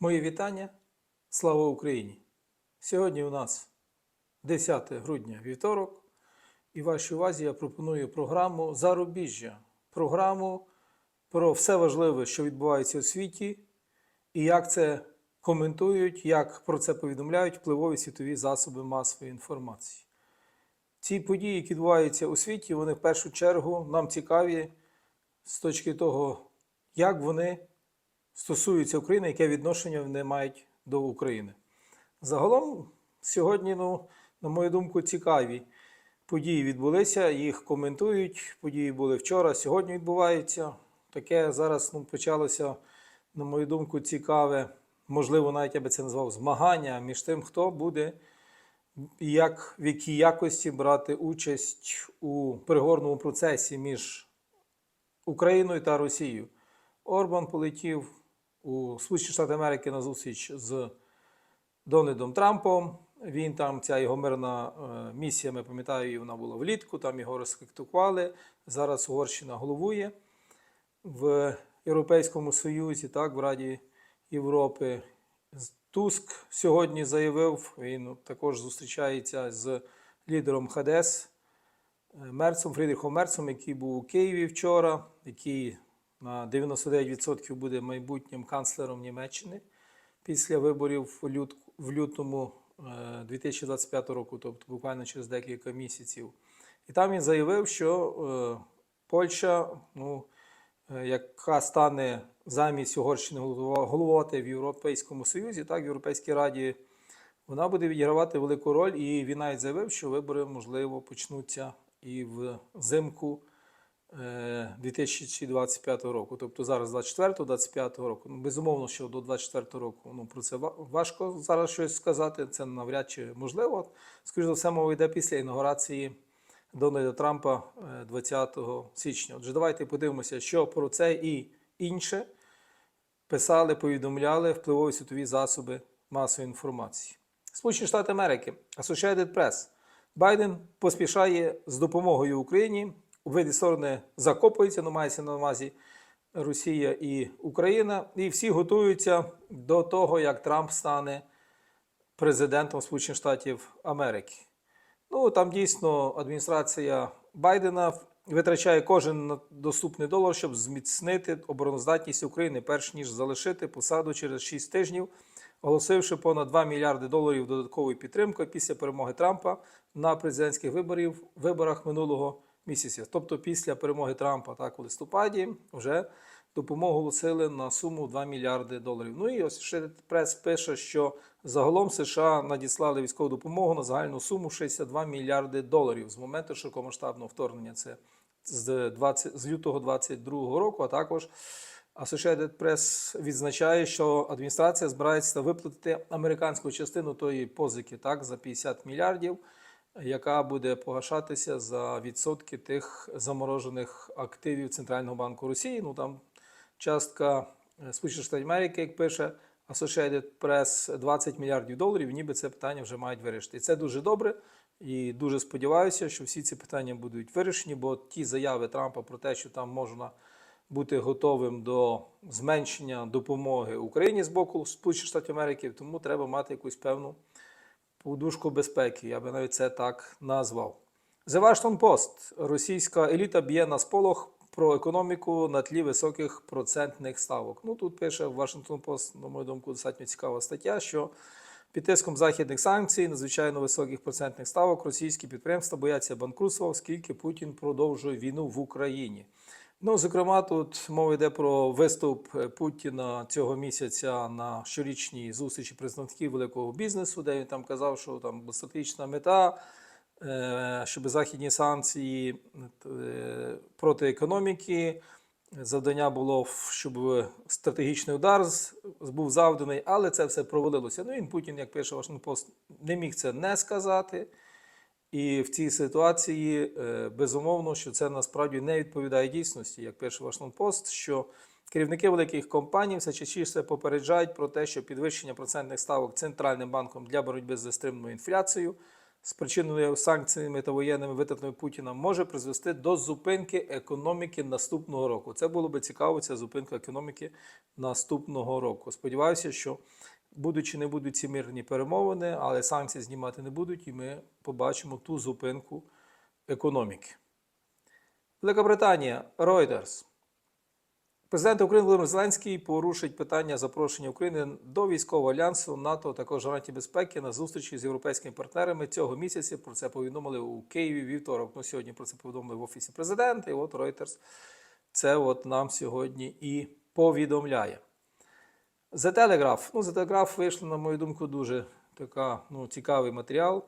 Мої вітання. Слава Україні! Сьогодні у нас 10 грудня вівторок, і вашій увазі я пропоную програму Зарубіжжя. Програму про все важливе, що відбувається у світі, і як це коментують, як про це повідомляють впливові світові засоби масової інформації. Ці події, які відбуваються у світі, вони в першу чергу нам цікаві з точки того, як вони стосуються України, яке відношення вони мають до України. Загалом, сьогодні, ну, на мою думку, цікаві події відбулися, їх коментують. Події були вчора, сьогодні відбуваються. Таке зараз ну, почалося, на мою думку, цікаве, можливо, навіть я би це назвав змагання між тим, хто буде як, в якій якості брати участь у переговорному процесі між Україною та Росією. Орбан полетів у Сполучені Штати Америки на зустріч з Дональдом Трампом. Він там, ця його мирна е, місія, ми пам'ятаю, вона була влітку, там його розкриктикували. Зараз Угорщина головує в Європейському Союзі, так, в Раді Європи. Туск сьогодні заявив, він також зустрічається з лідером ХДС Мерцем, Фрідріхом Мерцем, який був у Києві вчора, який на 99% буде майбутнім канцлером Німеччини після виборів в, лют, в лютому е, 2025 року, тобто буквально через декілька місяців. І там він заявив, що е, Польща, ну, е, яка стане замість Угорщини головувати в Європейському Союзі, так, в Європейській Раді, вона буде відігравати велику роль. І він навіть заявив, що вибори, можливо, почнуться і взимку е, 2025 року. Тобто зараз 24-25 року. Ну, безумовно, що до 24 року ну, про це важко зараз щось сказати. Це навряд чи можливо. Скоріше за все, мова йде після інаугурації Дональда Трампа е, 20 січня. Отже, давайте подивимося, що про це і інше писали, повідомляли впливові світові засоби масової інформації. Сполучені Штати Америки, Associated Press. Байден поспішає з допомогою Україні. Обидві сторони закопуються, ну мається на увазі Росія і Україна, і всі готуються до того, як Трамп стане президентом Сполучених Штатів Америки. Ну там дійсно адміністрація Байдена витрачає кожен доступний долар, щоб зміцнити обороноздатність України, перш ніж залишити посаду через 6 тижнів, оголосивши понад 2 мільярди доларів додаткової підтримки після перемоги Трампа на президентських виборів, виборах минулого місяця. Тобто після перемоги Трампа так у листопаді вже допомогу оголосили на суму 2 мільярди доларів. Ну і ось ще прес пише, що загалом США надіслали військову допомогу на загальну суму 62 мільярди доларів з моменту широкомасштабного вторгнення. Це з 20, з лютого 2022 року, а також Associated Press відзначає, що адміністрація збирається виплатити американську частину тої позики так, за 50 мільярдів, яка буде погашатися за відсотки тих заморожених активів Центрального банку Росії. Ну там частка е, Сполучених Штатів Америки, як пише Associated Press, 20 мільярдів доларів, ніби це питання вже мають вирішити. І це дуже добре. І дуже сподіваюся, що всі ці питання будуть вирішені, бо ті заяви Трампа про те, що там можна бути готовим до зменшення допомоги Україні з боку Сполучених Штатів Америки, тому треба мати якусь певну подушку безпеки. Я би навіть це так назвав. The Washington Post. Російська еліта б'є на сполох про економіку на тлі високих процентних ставок. Ну тут пише Washington Post, на мою думку, достатньо цікава стаття, що під тиском західних санкцій, надзвичайно високих процентних ставок, російські підприємства бояться банкрутства, оскільки Путін продовжує війну в Україні. Ну, зокрема, тут мова йде про виступ Путіна цього місяця на щорічній зустрічі представників великого бізнесу, де він там казав, що там стратегічна мета, е, щоб західні санкції е, проти економіки. Завдання було, щоб стратегічний удар був завданий, але це все провалилося. Ну, він Путін, як пише Вашингтон Пост, не міг це не сказати. І в цій ситуації е, безумовно, що це насправді не відповідає дійсності, як пише Вашингтон Пост, що керівники великих компаній все частіше попереджають про те, що підвищення процентних ставок центральним банком для боротьби з застриманою інфляцією спричиненої санкціями та воєнними витратами Путіна, може призвести до зупинки економіки наступного року. Це було би цікаво, ця зупинка економіки наступного року. Сподіваюся, що будуть чи не будуть ці мирні перемовини, але санкції знімати не будуть, і ми побачимо ту зупинку економіки. Велика Британія, Reuters. Президент України Володимир Зеленський порушить питання запрошення України до військового альянсу НАТО, також гарантії безпеки на зустрічі з європейськими партнерами цього місяця. Про це повідомили у Києві вівторок. Ну сьогодні про це повідомили в офісі президента. І от Reuters це от нам сьогодні і повідомляє. The Telegraph. Ну, The Telegraph вийшло, на мою думку, дуже така, ну, цікавий матеріал.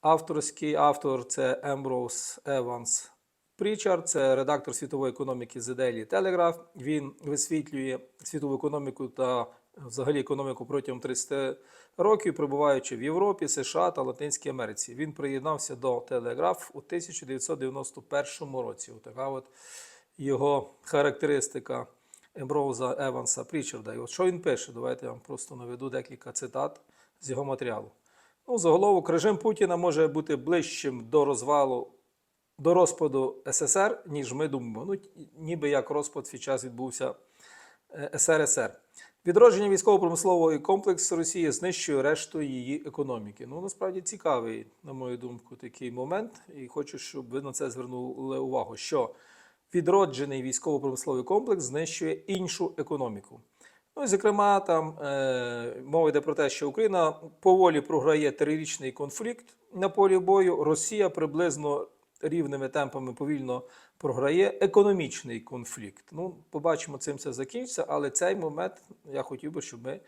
Авторський автор це Емброуз Еванс Прічард, це редактор світової економіки The Daily Telegraph. Він висвітлює світову економіку та взагалі економіку протягом 30 років, перебуваючи в Європі, США та Латинській Америці. Він приєднався до Телеграф у 1991 році. Така от його характеристика Емброуза Еванса Прічарда. І от що він пише? Давайте я вам просто наведу декілька цитат з його матеріалу. Ну, заголовок, режим Путіна може бути ближчим до розвалу, до розпаду СССР, ніж ми думаємо. Ну, ніби як розпад свій час відбувся е, СРСР. Відродження військово-промислового комплексу Росії знищує решту її економіки. Ну, насправді цікавий, на мою думку, такий момент, і хочу, щоб ви на це звернули увагу, що відроджений військово-промисловий комплекс знищує іншу економіку. Ну і зокрема, там е, мова йде про те, що Україна поволі програє трирічний конфлікт на полі бою. Росія приблизно рівними темпами повільно програє економічний конфлікт. Ну, побачимо, цим це закінчиться, але цей момент я хотів би, щоб ми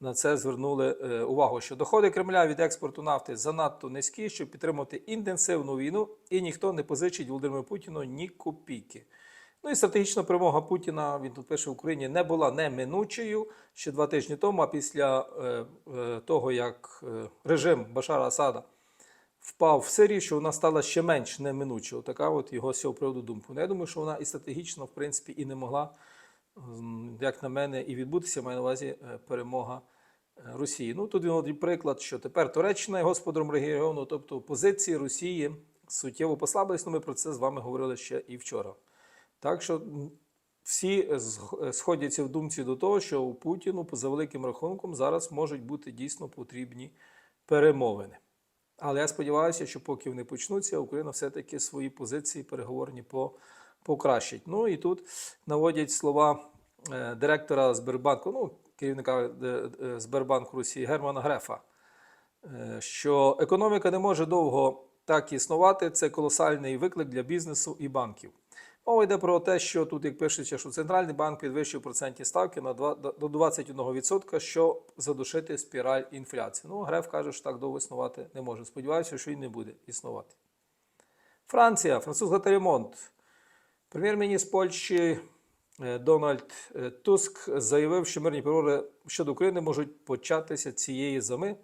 на це звернули е, увагу, що доходи Кремля від експорту нафти занадто низькі, щоб підтримати інтенсивну війну, і ніхто не позичить Володимиру Путіну ні копійки. Ну і стратегічна перемога Путіна, він тут пише в Україні, не була неминучою ще два тижні тому, а після е, е, того, як е, режим Башара Асада впав в Сирії, що вона стала ще менш неминучою. Така от його з цього приводу думка. Ну, я думаю, що вона і стратегічно, в принципі, і не могла, як на мене, і відбутися, маю на увазі е, перемога е, Росії. Ну, тут він приклад, що тепер Туреччина є господаром регіону, тобто позиції Росії суттєво послабились. Ну, ми про це з вами говорили ще і вчора. Так що всі сходяться в думці до того, що у Путіну, за великим рахунком, зараз можуть бути дійсно потрібні перемовини. Але я сподіваюся, що поки вони почнуться, Україна все-таки свої позиції переговорні по, покращить. Ну і тут наводять слова е, директора Сбербанку, ну, керівника е, е, Сбербанку Росії Германа Грефа, що економіка не може довго так існувати. Це колосальний виклик для бізнесу і банків. Мова йде про те, що тут, як пишеться, що центральний банк підвищив процентні ставки на 2, до 21%, що задушити спіраль інфляції. Ну, Греф каже, що так довго існувати не може. Сподіваюся, що і не буде існувати. Франція, француз Гатаремонт. Прем'єр-міністр Польщі е, Дональд е, Туск заявив, що мирні переговори щодо України можуть початися цієї зими.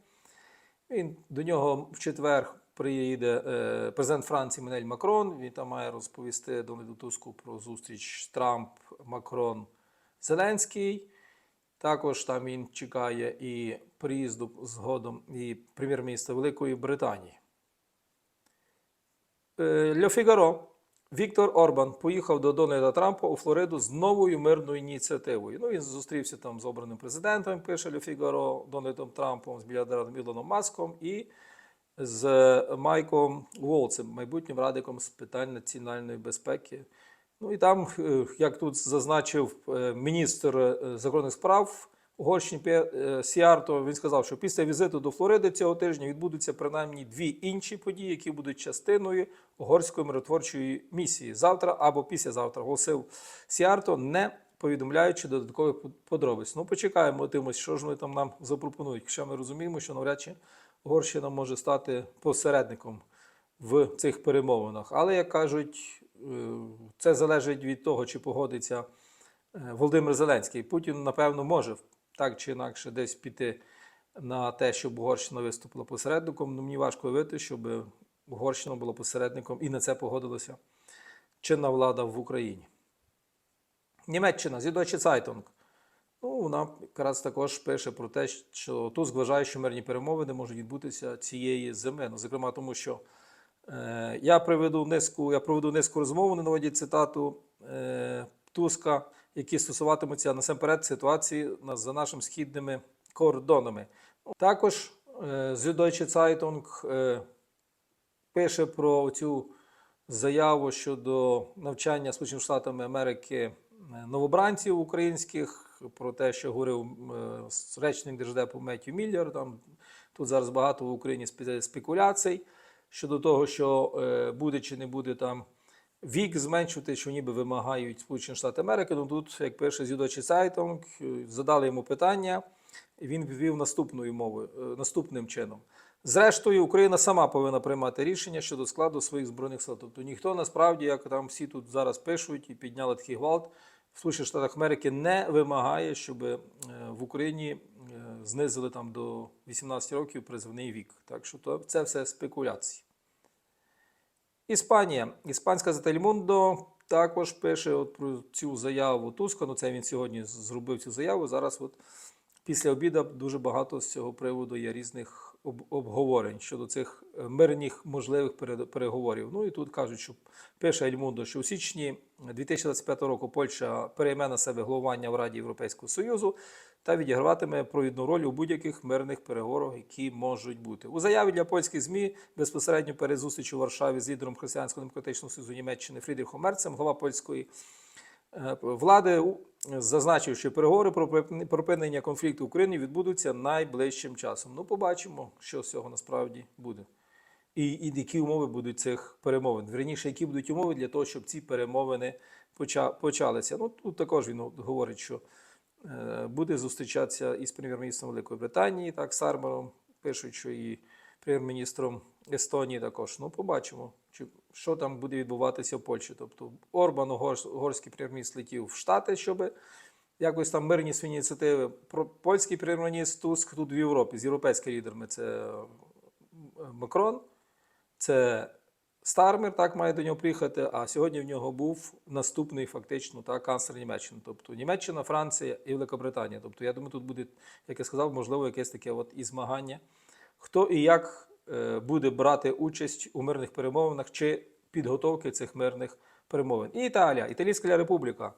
Він до нього в четвер приїде е, президент Франції Менель Макрон. Він там має розповісти Дональду Туску про зустріч Трамп, Макрон, Зеленський. Також там він чекає і приїзду згодом і прем'єр-міністра Великої Британії. Ле Фігаро. Віктор Орбан поїхав до Дональда Трампа у Флориду з новою мирною ініціативою. Ну, він зустрівся там з обраним президентом, пише Ле Фігаро, Дональдом Трампом, з мільярдером Ілоном Маском і з Майком Волцем, майбутнім радиком з питань національної безпеки. Ну і там, е, як тут зазначив е, міністр е, закордонних справ Угорщини Пє- е, Сіарто, він сказав, що після візиту до Флориди цього тижня відбудуться принаймні дві інші події, які будуть частиною угорської миротворчої місії завтра або післязавтра, оголосив Сіарто, не повідомляючи додаткових подробиць. Ну, почекаємо, дивимося, що ж вони там нам запропонують. Хоча ми розуміємо, що навряд чи Угорщина може стати посередником в цих перемовинах. Але, як кажуть, е, це залежить від того, чи погодиться е, Володимир Зеленський. Путін, напевно, може так чи інакше десь піти на те, щоб Угорщина виступила посередником. Ну, мені важко уявити, щоб Угорщина була посередником і на це погодилася чинна влада в Україні. Німеччина, Süddeutsche Zeitung. Ну, вона якраз також пише про те, що Туск вважає, що мирні перемовини можуть відбутися цієї зими. Ну, зокрема, тому що е, я приведу низку, я проведу низку розмов, не наводять цитату е, Туска, які стосуватимуться насамперед ситуації за нашими східними кордонами. Також е, Süddeutsche Zeitung е, пише про цю заяву щодо навчання Сполученими Штатами Америки е, новобранців українських, про те, що говорив е, речник Держдепу Меттю Міллер. Там тут зараз багато в Україні спе- спекуляцій щодо того, що е, буде чи не буде там вік зменшувати, що ніби вимагають Сполучені Штати Америки. Ну тут, як пише Süddeutsche Zeitung, е, задали йому питання, і він відповів наступною мовою, е, наступним чином. Зрештою, Україна сама повинна приймати рішення щодо складу своїх збройних сил. Тобто ніхто насправді, як там всі тут зараз пишуть і підняли такий гвалт, в Сполучених Штатах Америки не вимагає, щоб е, в Україні знизили там до 18 років призовний вік. Так що це все спекуляції. Іспанія. Іспанська Зетельмундо також пише от про цю заяву Туска. Ну, це він сьогодні зробив цю заяву. Зараз, от після обіду, дуже багато з цього приводу є різних обговорень щодо цих е, мирних можливих переговорів. Ну і тут кажуть, що пише Ельмундо, що у січні 2025 року Польща перейме на себе головування в Раді Європейського Союзу та відіграватиме провідну роль у будь-яких мирних переговорах, які можуть бути. У заяві для польських ЗМІ безпосередньо перед зустрічю у Варшаві з лідером Християнського демократичного союзу Німеччини Фрідріхом Мерцем, глава польської влади зазначив, що переговори про припинення конфлікту в Україні відбудуться найближчим часом. Ну, побачимо, що з цього насправді буде. І, і які умови будуть цих перемовин. Вірніше, які будуть умови для того, щоб ці перемовини почалися. Ну, тут також він говорить, що е, буде зустрічатися із прем'єр-міністром Великої Британії, так, Сармером, пишуть, що і прем'єр-міністром Естонії також. Ну, побачимо, чи, що там буде відбуватися в Польщі. Тобто Орбан, угорсь- угорський прем'єр-міністр, летів в Штати, щоб якось там мирні свої ініціативи. Про польський прем'єр-міністр Туск тут в Європі з європейськими лідерами. Це е, Макрон, це Стармер, так має до нього приїхати. А сьогодні в нього був наступний фактично так, канцлер Німеччини. Тобто Німеччина, Франція і Великобританія. Тобто, я думаю, тут буде, як я сказав, можливо, якесь таке от і змагання. Хто і як буде брати участь у мирних перемовинах чи підготовки цих мирних перемовин. І Італія, Італійська Республіка.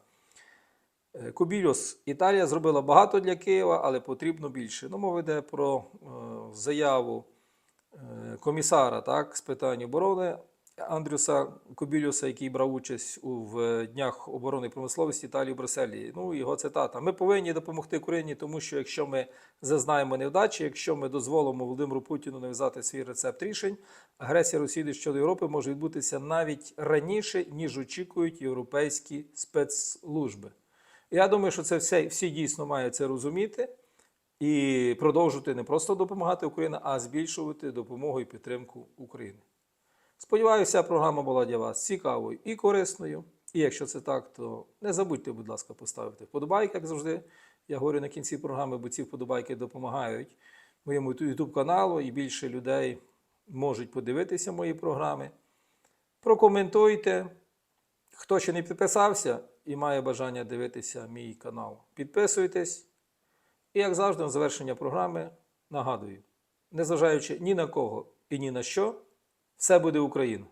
Е, Кубільос. Італія зробила багато для Києва, але потрібно більше. Ну, мова йде про е, заяву е, комісара так, з питань оборони Андрюса Кубілюса, який брав участь у в днях оборони промисловості Італії в Брюсселі. Ну, його цитата. Ми повинні допомогти Україні, тому що якщо ми зазнаємо невдачі, якщо ми дозволимо Володимиру Путіну нав'язати свій рецепт рішень, агресія Росії щодо Європи може відбутися навіть раніше, ніж очікують європейські спецслужби. Я думаю, що це все, всі дійсно мають це розуміти і продовжувати не просто допомагати Україні, а збільшувати допомогу і підтримку України. Сподіваюся, програма була для вас цікавою і корисною. І якщо це так, то не забудьте, будь ласка, поставити вподобайки, як завжди. Я говорю на кінці програми, бо ці вподобайки допомагають моєму YouTube каналу, і більше людей можуть подивитися мої програми. Прокоментуйте. Хто ще не підписався і має бажання дивитися мій канал, підписуйтесь. І, як завжди, на завершення програми нагадую: незважаючи ні на кого і ні на що, все буде Україна.